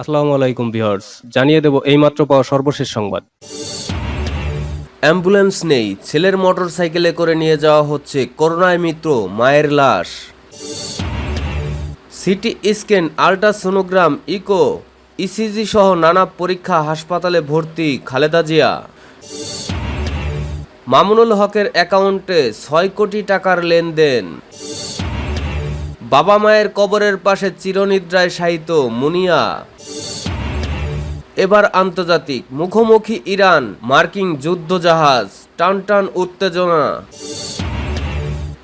আসসালামু আলাইকুম ভিউয়ার্স, জানিয়ে দেব এইমাত্র পাওয়া সর্বশেষ সংবাদ। অ্যাম্বুলেন্স নেই, ছেলের মোটর সাইকেলে করে নিয়ে যাওয়া হচ্ছে করোনায় মিত্র মায়ের লাশ। CT scan, ultrasonogram, echo, ECG সহ নানা পরীক্ষা, হাসপাতালে ভর্তি খালেদা জিয়া। মামুনুল হকের অ্যাকাউন্টে ছয় কোটি টাকার লেনদেন। বাবা মায়ের কবরের পাশে চিরনিদ্রায় শায়িত মুনিয়া। এবার আন্তর্জাতিক। মুখোমুখি ইরান, মার্কিন যুদ্ধজাহাজ, টান টান উত্তেজনা।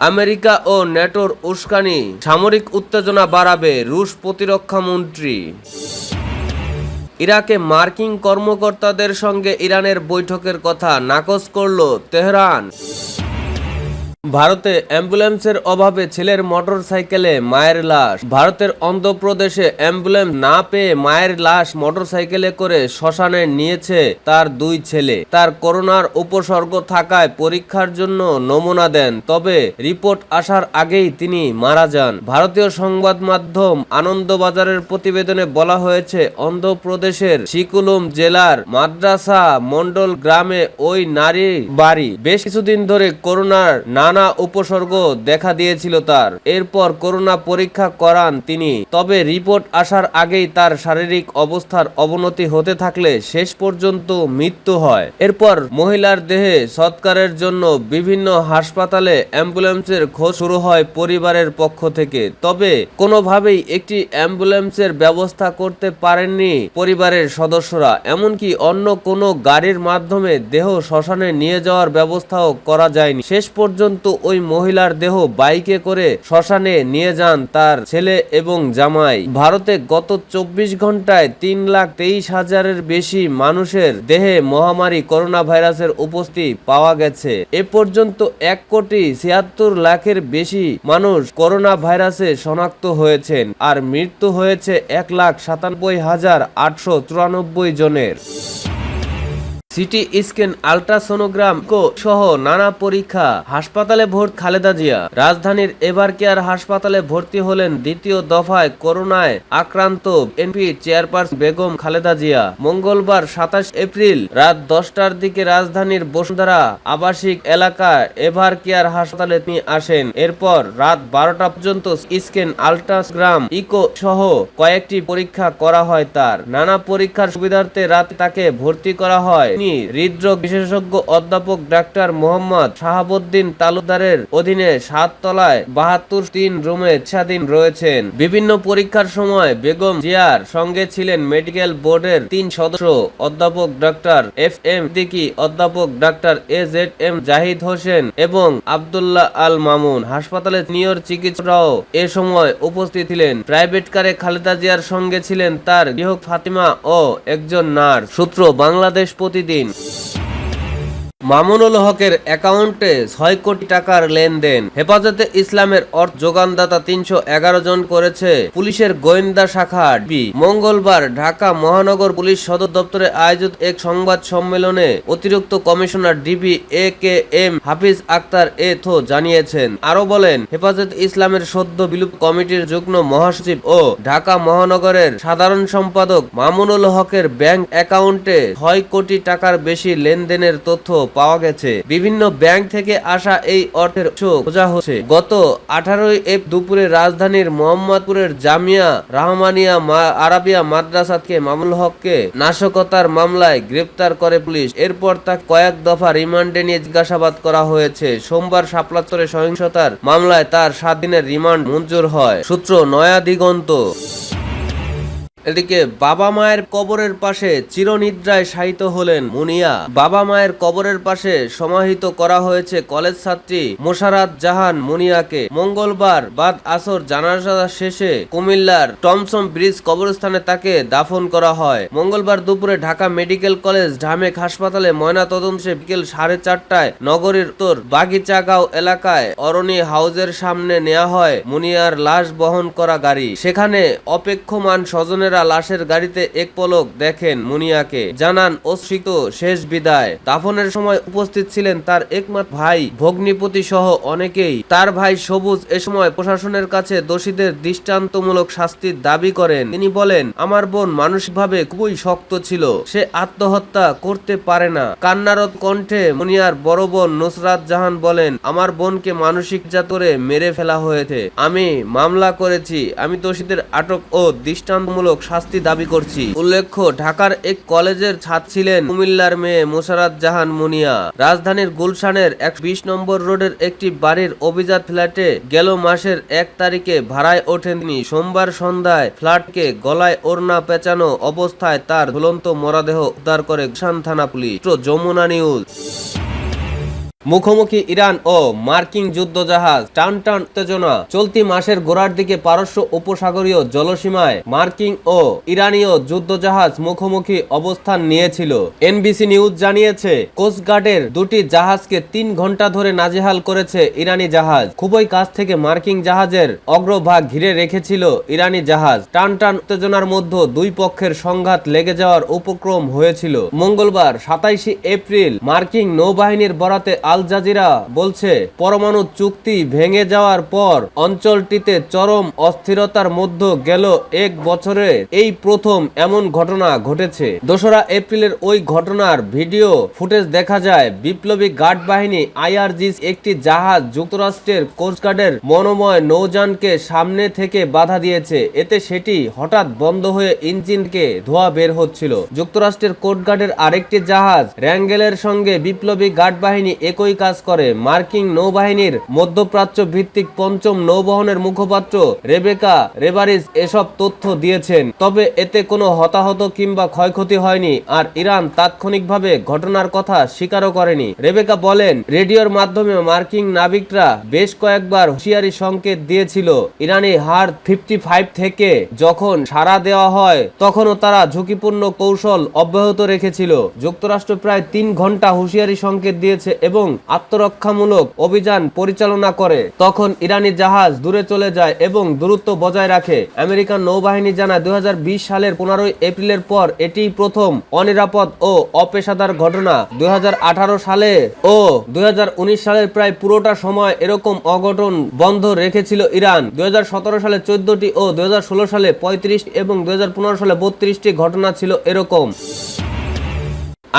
আমেরিকা ও নেটোর উস্কানি, সামরিক উত্তেজনা বাড়াবে রুশ প্রতিরক্ষা মন্ত্রী। ইরাকে মার্কিন কর্মকর্তাদের সঙ্গে ইরানের বৈঠকের কথা নাকচ করল তেহরান। ভারতে অ্যাম্বুলেন্সের অভাবে ছেলের মোটর সাইকেলে মায়ের লাশ। ভারতের অন্ধ্রপ্রদেশে অ্যাম্বুলেন্স না পেয়ে মায়ের লাশ মোটর সাইকেলে করে শ্মশানে নিয়েছে তার দুই ছেলে। তার করোনার উপসর্গ থাকায় পরীক্ষার জন্য নমুনা দেন, তবে রিপোর্ট আসার আগেই তিনি মারা যান। ভারতীয় সংবাদ মাধ্যম আনন্দবাজারের প্রতিবেদনে বলা হয়েছে, অন্ধ্রপ্রদেশের শিকুলুম জেলার মাদ্রাসা মন্ডল গ্রামে ওই নারী বাড়ি। বেশ কিছুদিন ধরে করোনার নানা উপসর্গ দেখা দিয়েছিল তার। এরপর করোনা পরীক্ষা করান তিনি। তবে রিপোর্ট আসার আগেই তার শারীরিক অবস্থার অবনতি হতে থাকলে শেষ পর্যন্ত মৃত্যু হয়। এরপর মহিলার দেহে সৎকারের জন্য বিভিন্ন হাসপাতালে অ্যাম্বুলেন্সের খোঁজ শুরু হয় পরিবারের পক্ষ থেকে। তবে কোনোভাবেই একটি অ্যাম্বুলেন্সের ব্যবস্থা করতে পারেননি পরিবারের সদস্যরা। এমনকি অন্য কোনো গাড়ির মাধ্যমে দেহ শ্মশানে নিয়ে যাওয়ার ব্যবস্থাও করা যায়নি। শেষ পর্যন্ত ওই মহিলার দেহ বাইকে করে শ্মশানে নিয়ে যান তার ছেলে এবং জামাই। ভারতে গত চব্বিশ ঘন্টায় তিন লাখ তেইশ হাজারের বেশি মানুষের দেহে মহামারী করোনা ভাইরাসের উপস্থিতি পাওয়া গেছে। এ পর্যন্ত এক কোটি ছিয়াত্তর লাখের বেশি মানুষ করোনা ভাইরাসে শনাক্ত হয়েছেন আর মৃত্যু হয়েছে এক লাখ সাতানব্বই হাজার আটশো চুরানব্বই জনের। সিটি স্ক্যান আল্ট্রাসোনোগ্রাম সহ নানা পরীক্ষা। হাসপাতালে ভর্তি খালেদা জিয়া। রাজধানীর এভার কেয়ার হাসপাতালে ভর্তি হলেন দ্বিতীয় দফায় করোনায় আক্রান্ত এনপি চেয়ারপারসন বেগম খালেদা জিয়া। মঙ্গলবার সাতাশ এপ্রিল রাত দশটার দিকে রাজধানীর বসুন্ধরা আবাসিক এলাকায় এভার কেয়ার হাসপাতালে তিনি আসেন। এরপর রাত বারোটা পর্যন্ত স্ক্যান আল্ট্রাসগ্রাম ইকো সহ কয়েকটি পরীক্ষা করা হয় তার। নানা পরীক্ষার সুবিধার্থে রাত তাকে ভর্তি করা হয়। তিনি হৃদরোগ বিশেষজ্ঞ অধ্যাপক ডাক্তার মোহাম্মদ শাহাবুদ্দিন তালুকদারের অধীনে সাত তলায় বাহাত্তর তিন রুমে স্বাধীন রয়েছেন। বিভিন্ন পরীক্ষার সময় বেগম জিয়ার সঙ্গে ছিলেন মেডিকেল বোর্ডের তিন সদস্য অধ্যাপক ডাক্তার এফ এম দিকি অধ্যাপক doctor A Z M Zahid Hossain এবং আবদুল্লাহ আল মামুন। হাসপাতালে সিনিয়র চিকিৎসকরাও এ সময় উপস্থিত ছিলেন। প্রাইভেট কারে খালেদা জিয়ার সঙ্গে ছিলেন তার গৃহ ফাতিমা ও একজন নার্স। সূত্র, বাংলাদেশ প্রতিদিন দিন মামুনুল হকের অ্যাকাউন্টে ছয় কোটি টাকার লেনদেন। হেফাজতে ইসলামের অর্থ যোগানদাতা তিনশো এগারো জন করেছে পুলিশের গোয়েন্দা শাখা বি মঙ্গলবার ঢাকা মহানগর পুলিশ সদর দপ্তরে আয়োজিত এক সংবাদ সম্মেলনে অতিরিক্ত commissioner DB A K M Hafiz Akhtar এ থো জানিয়েছেন। আরও বলেন, হেফাজত ইসলামের সদ্য বিলুপ্ত কমিটির যুগ্ম মহাসচিব ও ঢাকা মহানগরের সাধারণ সম্পাদক মামুনুল হকের ব্যাংক অ্যাকাউন্টে ছয় কোটি টাকার বেশি লেনদেনের তথ্য পাওয়া গেছে। বিভিন্ন ব্যাংক থেকে আসা এই অর্থের উৎস খোঁজা হচ্ছে। গত আঠারোই এপ দুপুরে রাজধানীর মোহাম্মদপুরের জামিয়া রহমানিয়া আরাবিয়া মাদ্রাসাতকে মামুল হককে নাশকতার মামলায় গ্রেপ্তার করে পুলিশ। এরপর তাকে কয়েক দফা রিমান্ডে নিয়ে জিজ্ঞাসাবাদ করা হয়েছে। সোমবার সাপলাত্তরে সহিংসতার মামলায় তার সাত দিনের রিমান্ড মঞ্জুর হয়। সূত্র নয়া দিগন্ত। এদিকে বাবা মায়ের কবরের পাশে চিরনিদ্রায় শায়িত হলেন মুনিয়া। বাবা মায়ের কবরের পাশে সমাহিত করা হয়েছে কলেজ ছাত্রী মোশারাত জাহান মুনিয়াকে। মঙ্গলবার বাদ আসর জানাজা শেষে কুমিল্লার টমসম ব্রিজ কবরস্থানে তাকে দাফন করা হয়। মঙ্গলবার দুপুরে ঢাকা মেডিকেল কলেজ ঢামেক হাসপাতালে ময়না তদন্তে বিকেল সাড়ে চারটায় নগরীর উত্তর বাগিচাগাঁও এলাকায় অরণি হাউজের সামনে নেওয়া হয় মুনিয়ার লাশ বহন করা গাড়ি। সেখানে অপেক্ষমান স্বজনেরা স্বজনেরা লাশের গাড়িতে এক পলক দেখেন মুনিয়াকে। জানান, অশ্রিত শেষ বিদায়। দাফনের সময় উপস্থিত ছিলেন তার একমাত্র ভাই ভগ্নিপতি সহ অনেকেই। তার ভাই সবুজ এ সময় প্রশাসনের কাছে দোষীদের দৃষ্টান্তমূলক শাস্তির দাবি করেন। তিনি বলেন, আমার বোন মানসিকভাবে খুবই শক্ত ছিল। সে আত্মহত্যা করতে পারে না। কান্নারত কণ্ঠে মুনিয়ার বড় বোন নুসরাত জাহান বলেন, আমার বোনকে মানসিক জাতরে মেরে ফেলা হয়েছে। আমি মামলা করেছি। আমি দোষীদের আটক ও দৃষ্টান্তমূলক শাস্তি দাবি করছি। উল্লেখ্য, ঢাকার এক কলেজের ছাত্র ছিলেন কুমিল্লার মেয়ে মোশারাত জাহান মুনিয়া। রাজধানীর গুলশানের এক বিশ নম্বর রোডের একটি বাড়ির অভিজাত ফ্ল্যাটে গেল মাসের এক তারিখে ভাড়ায় ওঠেন তিনি। সোমবার সন্ধ্যায় ফ্ল্যাটকে গলায় ওড়না পেঁচানো অবস্থায় তার ঝুলন্ত মরদেহ উদ্ধার করে গুলশান থানা পুলিশ। যমুনা নিউজ। মুখোমুখি ইরান ও মার্কিন যুদ্ধজাহাজ টান টান উত্তেজনা। চলতি মাসের গোড়ার দিকে পারস্য উপসাগরীয় জলসীমায় মার্কিন ও ইরানীয় যুদ্ধজাহাজ মুখোমুখি অবস্থান নিয়েছিল। এনবিসি নিউজ জানিয়েছে কোস্টগার্ডের দুটি জাহাজকে তিন ঘণ্টা ধরে নাজেহাল করেছে ইরানি জাহাজ। খুবই কাছ থেকে মার্কিন জাহাজের অগ্রভাগ ঘিরে রেখেছিল ইরানি জাহাজ। টান টান উত্তেজনার মধ্যে দুই পক্ষের সংঘাত লেগে যাওয়ার উপক্রম হয়েছিল। মঙ্গলবার সাতাইশে এপ্রিল মার্কিন নৌবাহিনীর বরাতে আল জাজিরা বলছে, পরমাণু চুক্তি ভেঙে যাওয়ার পর অঞ্চলটিতে চরম অস্থিরতার মধ্যে গেল এক বছরে। এই প্রথম এমন ঘটনা ঘটেছে। দোসরা এপ্রিলের ওই ঘটনার ভিডিও ফুটেজ দেখা যায়, বিপ্লবী গার্ড বাহিনী আইআরজিস একটি জাহাজ যুক্তরাষ্ট্রের কোস্টগার্ডের মনোময় নৌযানকে সামনে থেকে বাধা দিয়েছে। এতে সেটি হঠাৎ বন্ধ হয়ে ইঞ্জিনকে ধোয়া বের হচ্ছিল। যুক্তরাষ্ট্রের কোস্টগার্ডের আরেকটি জাহাজ র্যাঙ্গেলের সঙ্গে বিপ্লবী গার্ড বাহিনী একই কাজ করে। মার্কিন নৌবাহিনীর মধ্যপ্রাচ্য ভিত্তিক পঞ্চম নৌবহনের মুখপাত্র রেবেকা রেবারিস এসব তথ্য দিয়েছেন। তবে এতে কোনো হতাহত কিংবা ক্ষয়ক্ষতি হয়নি, আর ইরান তাৎক্ষণিকভাবে ঘটনার কথা স্বীকারও করেনি। রেবেকা বলেন, রেডিওর মাধ্যমে মার্কিন নাবিকরা বেশ কয়েকবার হুঁশিয়ারি সংকেত দিয়েছিল। ইরানি হার ফিফটি ফাইভ থেকে যখন সাড়া দেওয়া হয়, তখনও তারা ঝুঁকিপূর্ণ কৌশল অব্যাহত রেখেছিল। যুক্তরাষ্ট্র প্রায় তিন ঘণ্টা হুঁশিয়ারি সংকেত দিয়েছে এবং আত্মরক্ষামূলক অভিযান পরিচালনা করে। তখন ইরানি জাহাজ দূরে চলে যায় এবং দূরত্ব বজায় রাখে। আমেরিকান নৌবাহিনী জানায়, দুই হাজার বিশ সালের পনেরোই এপ্রিলের পর এটিই প্রথম অনিরাপদ ও অপেশাদার ঘটনা। দুই হাজার আঠারো সালে ও দুই হাজার উনিশ সালের প্রায় পুরোটা সময় এরকম অঘটন বন্ধ রেখেছিল ইরান। দুই হাজার সতেরো সালে চোদ্দটি ও দু হাজার ষোলো সালে পঁয়ত্রিশ এবং দুই হাজার পনেরো সালে বত্রিশটি ঘটনা ছিল এরকম।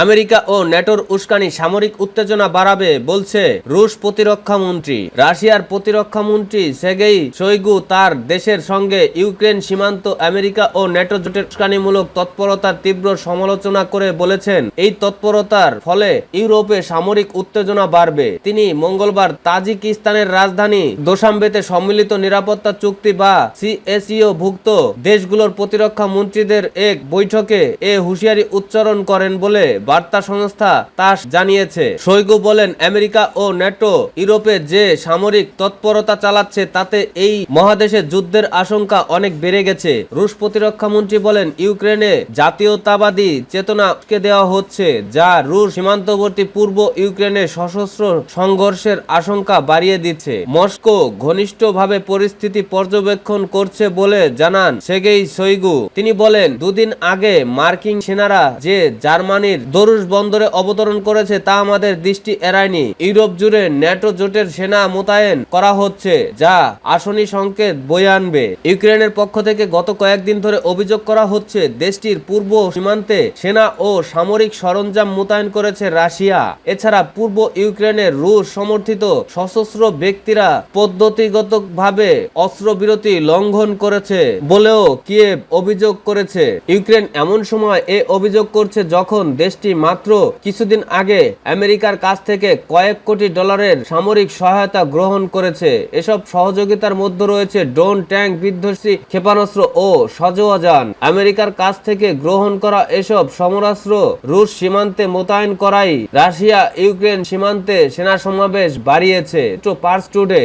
আমেরিকা ও নেটোর উস্কানি সামরিক উত্তেজনা বাড়াবে বলছে রুশ প্রতিরক্ষা মন্ত্রী। রাশিয়ার প্রতিরক্ষা মন্ত্রী সেগেই শৈগু তার দেশের সঙ্গে ইউক্রেন সীমান্ত, আমেরিকা ও নেটো জোটের উস্কানিমূলক তৎপরতার তীব্র সমালোচনা করে বলেছেন। এই তৎপরতার ফলে ইউরোপে সামরিক উত্তেজনা বাড়বে। তিনি মঙ্গলবার তাজিকিস্তানের রাজধানী দোসাম্বেতে সম্মিলিত নিরাপত্তা চুক্তি বা সিএসইও ভুক্ত দেশগুলোর প্রতিরক্ষা মন্ত্রীদের এক বৈঠকে এ হুঁশিয়ারি উচ্চারণ করেন বলে বার্তা সংস্থা তাস জানিয়েছে। শৈগু বলেন, আমেরিকা ও নেটো ইউরোপে যে সামরিক তৎপরতা চালাচ্ছে, তাতে এই মহাদেশে যুদ্ধের আশঙ্কা অনেক বেড়ে গেছে। রুশ প্রতিরক্ষা মন্ত্রী বলেন, ইউক্রেনে জাতীয়তাবাদী চেতনা উস্কে দেওয়া হচ্ছে, যা রুশ সীমান্তবর্তী পূর্ব ইউক্রেনে সশস্ত্র সংঘর্ষের আশঙ্কা বাড়িয়ে দিচ্ছে। মস্কো ঘনিষ্ঠভাবে পরিস্থিতি পর্যবেক্ষণ করছে বলে জানান সেগেই শৈগু তিনি বলেন, দুদিন আগে মার্কিন সেনারা যে জার্মানির দরুশ বন্দরে অবতরণ করেছে তা আমাদের দৃষ্টি এড়ায়নি। ইউরোপ জুড়ে ন্যাটো জোটের সেনা মোতায়েন করা হচ্ছে, যা আসনি সংকেত বয়ে আনবে। ইউক্রেনের পক্ষ থেকে গত কয়েকদিন ধরে অভিযোগ করা হচ্ছে, দেশটির পূর্ব সীমান্তে সেনা ও সামরিক সরঞ্জাম মোতায়েন করেছে রাশিয়া। এছাড়া পূর্ব ইউক্রেনের রুশ সমর্থিত সশস্ত্র ব্যক্তিরা পদ্ধতিগতভাবে অস্ত্রবিরতি লঙ্ঘন করেছে বলেও কিয়েভ অভিযোগ করেছে। ইউক্রেন এমন সময় এ অভিযোগ করছে যখন দেশটি মাত্র কিছুদিন আগে আমেরিকার কাছ থেকে কয়েক কোটি ডলারের সামরিক সহায়তা গ্রহণ করেছে। এসব সহযোগিতার মধ্যে রয়েছে ড্রোন, ট্যাঙ্ক, বিধ্বংসী ক্ষেপণাস্ত্র ও সজোয়া যান। আমেরিকার কাছ থেকে গ্রহণ করা এসব সমরাস্ত্র রুশ সীমান্তে মোতায়েন করাই রাশিয়া ইউক্রেন সীমান্তে সেনা সমাবেশ বাড়িয়েছে। টু পার্স টুডে।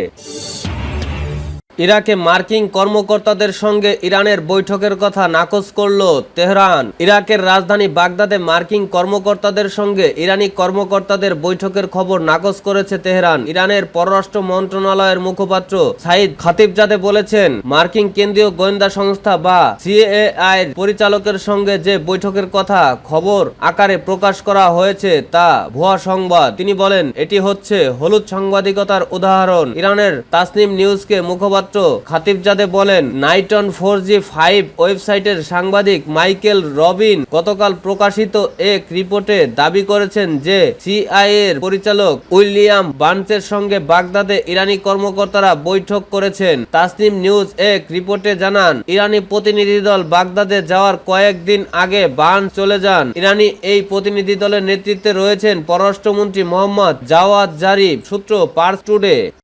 ইরাকে মার্কিন কর্মকর্তাদের সঙ্গে ইরানের বৈঠকের কথা নাকচ করল তেহরান। ইরাকের রাজধানী বাগদাদে মার্কিন কর্মকর্তাদের সঙ্গে ইরানি কর্মকর্তাদের বৈঠকের খবর নাকচ করেছে তেহরান। ইরানের পররাষ্ট্র মন্ত্রণালয়ের মুখপাত্র সাইদ খাতিবজাদে বলেছেন, মার্কিন কেন্দ্রীয় গোয়েন্দা সংস্থা বা সিএআই পরিচালকের সঙ্গে যে বৈঠকের কথা খবর আকারে প্রকাশ করা হয়েছে তা ভুয়া সংবাদ। তিনি বলেন, এটি হচ্ছে হলুদ সাংবাদিকতার উদাহরণ। ইরানের তাসনিম নিউজকে মুখপাত্র খাতিবজাদে বলেন নাইটন ফোর জি ফাইভ ওয়েবসাইটের সাংবাদিক মাইকেল রবিন গতকাল প্রকাশিত এক রিপোর্টে দাবি করেছেন যে, সিআইএ এর পরিচালক উইলিয়াম বার্নসের সঙ্গে বাগদাদে ইরানি কর্মকর্তারা বৈঠক করেছেন। তাসনিম নিউজ এক রিপোর্টে জানান, ইরানি প্রতিনিধি দল বাগদাদে যাওয়ার কয়েকদিন আগে বার্ন চলে যান। ইরানি এই প্রতিনিধি দলের নেতৃত্বে রয়েছেন পররাষ্ট্রমন্ত্রী মোহাম্মদ জাওয়াদ জারিফ, সূত্র পার্স টুডে।